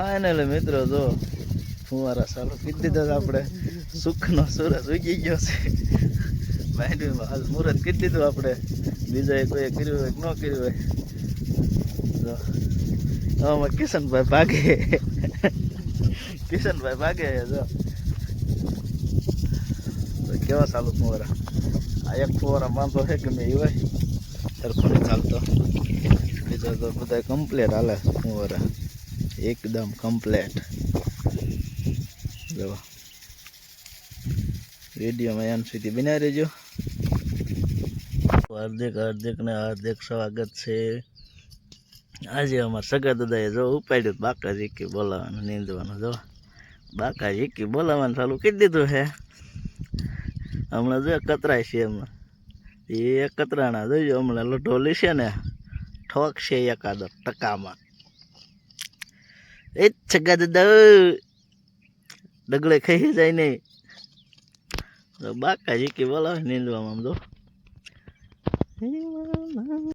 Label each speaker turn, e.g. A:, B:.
A: Final મિત્રો, જો ફુવારા ચાલુ કીધી દીધા આપણે. સુખનો સુરજ ઉગી ગયો છે. માંડવીમાં હાલ મુહૂર્ત કરી દીધું આપણે. બીજાએ કોઈ કર્યું હોય ન કર્યું હોય. જો, આમાં કિશનભાઈ ભાગે. કિશનભાઈ ભાગે જો. કેવા ચાલુ ફુવારા? આ એક ફુવારા માંદો છે ગમે એ હોય. સરખો ચાલતો. બીજો તો બધા કમ્પ્લેટ હાલે ફુવારા. એકદમ કમ્પ્લેટ જો. વિડીયોમાં એમ સુધી બનાવી રહેજો. હાર્દિક, હાર્દિકને હાર્દિક સ્વાગત છે. આજે અમારા સગા દાદાએ જો ઉપાડ્યું બાકા જીકી બોલાવવાનું, નીંદવાનું, જો. બાકા જીકી બોલાવવાનું ચાલુ કરી દીધું છે. હમણાં જો કતરાય છે એમાં. એ કતરાણા જોઈજો હમણાં ઢોલી છે ને, ઠોક છે એકાદ ટકામાં. એ સગા દાદા ડગલે ખાઈ જાય નહીં તો બાકા જીકી બોલાવે નીંદવામાં આમ જો